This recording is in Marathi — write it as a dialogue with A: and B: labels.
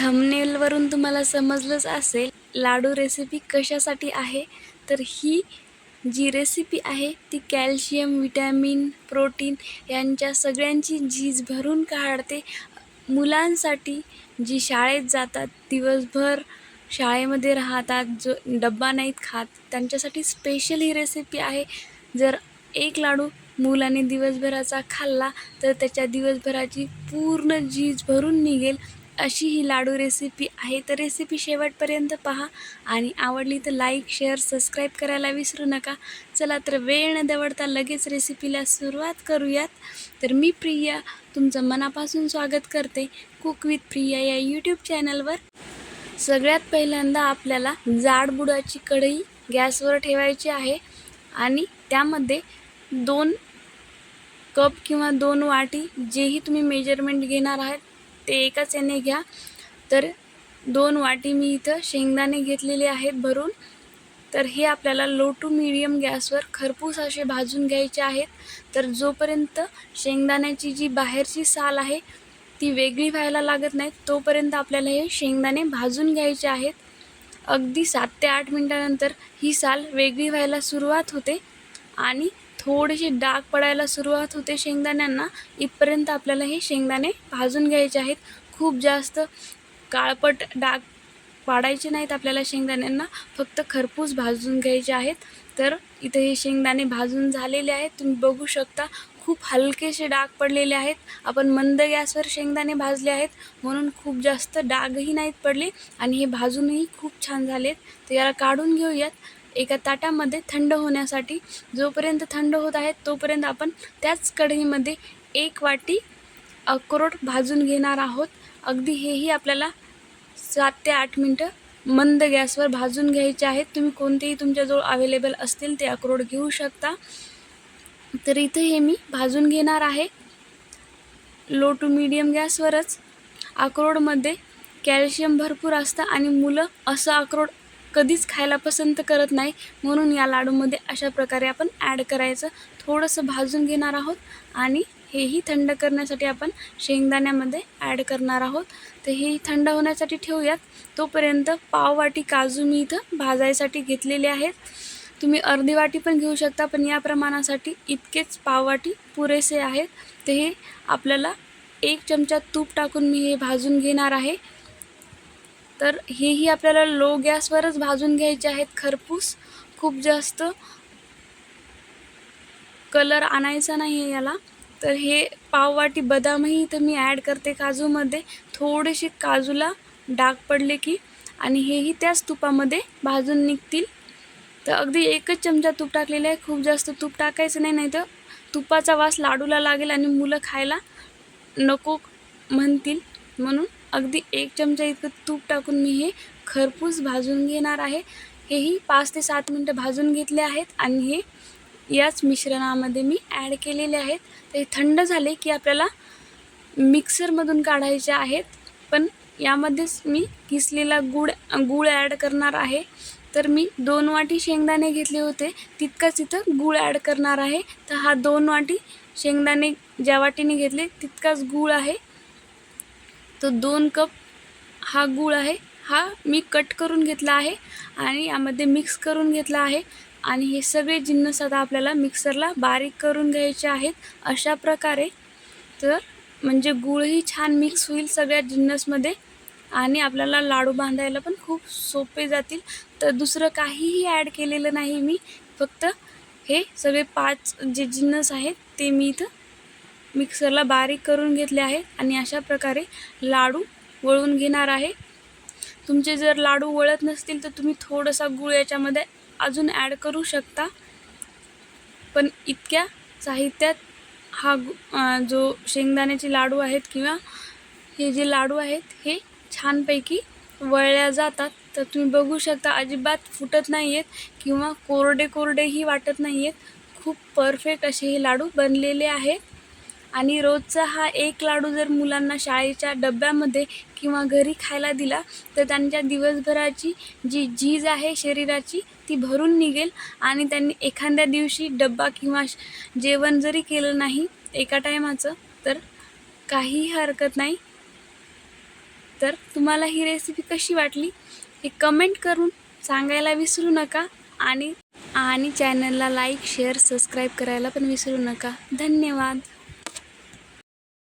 A: थंबनेलवरून तुम्हाला समजलंच असेल लाडू रेसिपी कशासाठी आहे? तर ही जी रेसिपी आहे ती कॅल्शियम विटॅमिन प्रोटीन यांच्या सगळ्यांची झीज भरून काढते. मुलांसाठी जी शाळेत जातात दिवसभर शाळेमध्ये राहतात जो डब्बा नाहीत खात त्यांच्यासाठी स्पेशल ही रेसिपी आहे. जर एक लाडू मुलाने दिवसभराचा खाल्ला तर त्याच्या दिवसभराची पूर्ण झीज भरून निघेल. अशी ही लाडू रेसिपी आहे. तर रेसिपी शेवटपर्यंत पहा आणि आवडली तर लाईक शेअर सबस्क्राईब करायला विसरू नका. चला तर वेळ न दवडता लगेच रेसिपीला सुरुवात करूयात. तर मी प्रिया तुमचं मनापासून स्वागत करते. कुक विथ प्रिया या यूट्यूब चॅनलवर सगळ्यात पहिल्यांदा आपल्याला जाडबुडाची कढई गॅसवर ठेवायची आहे आणि त्यामध्ये दोन कप किंवा दोन वाटी जेही तुम्ही मेजरमेंट घेणार आहात ते एकाच याने घ्या. तर दोन वाटी मी इथं शेंगदाणे घेतलेले आहेत भरून. तर हे आपल्याला लो टू मीडियम गॅसवर खरपूस असे भाजून घ्यायचे आहेत. तर जोपर्यंत शेंगदाण्याची जी बाहेरची साल आहे ती वेगळी व्हायला लागत नाही तोपर्यंत आपल्याला हे शेंगदाणे भाजून घ्यायचे आहेत. अगदी सात ते आठ मिनटानंतर ही साल वेगळी व्हायला सुरुवात होते आणि थोडेसे डाग पडायला सुरुवात होते शेंगदाण्यांना. इथपर्यंत आपल्याला हे शेंगदाणे भाजून घ्यायचे आहेत. खूप जास्त काळपट डाग पाडायचे नाहीत आपल्याला शेंगदाण्यांना. फक्त खरपूस भाजून घ्यायचे आहेत. तर इथे हे शेंगदाणे भाजून झालेले आहेत. तुम्ही बघू शकता खूप हलकेसे डाग पडलेले आहेत. आपण मंद गॅसवर शेंगदाणे भाजले आहेत. म्हणून खूप जास्त डागही नाहीत पडले आणि हे भाजूनही खूप छान झालेत. तर याला काढून घेऊयात. एका ताटामध्ये थंड होण्यासाठी जोपर्यंत थंड होत आहेत तोपर्यंत आपण त्याच कढईमध्ये एक वाटी अक्रोड भाजून घेणार आहोत. अगदी हेही आपल्याला सात ते आठ मिनटं मंद गॅसवर भाजून घ्यायचे आहेत. तुम्ही कोणतेही तुमच्याजवळ अवेलेबल असतील ते अक्रोड घेऊ शकता. तर इथं हे मी भाजून घेणार आहे. लो टू मीडियम गॅसवरच अक्रोडमध्ये कॅल्शियम भरपूर असतं आणि मुलं असं अक्रोड कधीच खायला पसंत करत नाही. म्हणून या लाडूमध्ये अशा प्रकारे आपण ॲड करायचं. थोडंसं भाजून घेणार आहोत आणि हेही थंड करण्यासाठी आपण शेंगदाण्यामध्ये ॲड करणार आहोत. तर हेही थंड होण्यासाठी ठेवूयात. तोपर्यंत पाववाटी काजू मी इथं भाजायसाठी घेतलेले आहेत. तुम्ही अर्धी वाटी पण घेऊ शकता पण या प्रमाणासाठी इतकेच पाववाटी पुरेसे आहेत. ते हे आपल्याला एक चमचा तूप टाकून मी हे भाजून घेणार आहे. तर हेही आपल्याला लो गॅसवरच भाजून घ्यायचे आहेत खरपूस. खूप जास्त कलर आणायचा नाही आहे याला. तर हे पाववाटी बदामही इथं मी ॲड करते काजूमध्ये. थोडेसे काजूला डाग पडले की आणि हेही त्याच तुपामध्ये भाजून निघतील. तर अगदी एकच चमचा तूप टाकलेलं आहे. खूप जास्त तूप टाकायचं नाही नाही तर तुपाचा वास लाडूला लागेल आणि मुलं खायला नको म्हणतील म्हणून. अगदी एक चमचा इतकं तूप टाकून मी हे खरपूस भाजून घेणार आहे. हेही पाच ते सात मिनटं भाजून घेतले आहेत आणि हे याच मिश्रणामध्ये मी ॲड केलेले आहेत. ते थंड झाले की आपल्याला मिक्सरमधून काढायचे आहेत. पण यामध्येच मी किसलेला गूळ गूळ ॲड करणार आहे. तर मी दोन वाटी शेंगदाणे घेतले होते. तितकंच इथं गूळ ॲड करणार आहे. तर हा दोन वाटी शेंगदाणे ज्या वाटीने घेतले तितकाच गूळ आहे. तर दोन कप हा गूळ आहे. हा मी कट करून घेतला आहे आणि यामध्ये मिक्स करून घेतला आहे. आणि हे सगळे जिन्नस आता आपल्याला मिक्सरला बारीक करून घ्यायचे आहेत अशा प्रकारे. तर म्हणजे गूळही छान मिक्स होईल सगळ्या जिन्नसमध्ये आणि आपल्याला लाडू बांधायला पण खूप सोपे जातील. तर दुसरं काहीही ॲड केलेलं नाही मी. फक्त हे सगळे पाच जे जिन्नस आहेत ते मी इथं मिक्सरला बारीक करून घेतले आहेत आणि अशा प्रकारे लाडू वळून घेणार आहे. तुमचे जर लाडू वळत नसतील तर तुम्ही थोडासा गूळ याच्यामध्ये अजून ॲड करू शकता. पण इतक्या साहित्यात हा गु जो शेंगदाण्याचे लाडू आहेत किंवा हे जे लाडू आहेत हे छानपैकी वळल्या जातात. तर तुम्ही बघू शकता अजिबात फुटत नाही आहेत किंवा कोरडे कोरडेही वाटत नाही आहेत खूप परफेक्ट असे हे लाडू बनलेले आहेत. आणि रोजचा हा एक लाडू जर मुलांना शाळेच्या डब्यामध्ये किंवा घरी खायला दिला तर त्यांच्या दिवसभराची जी झीज आहे शरीराची ती भरून निघेल आणि त्यांनी एखाद्या दिवशी डब्बा किंवा जेवण जरी केलं नाही एका टायमाचं तर काहीही हरकत नाही. तर तुम्हाला ही रेसिपी कशी वाटली? हे कमेंट करून सांगायला विसरू नका आणि आणि चॅनलला लाईक शेअर सबस्क्राईब करायला पण विसरू नका. धन्यवाद.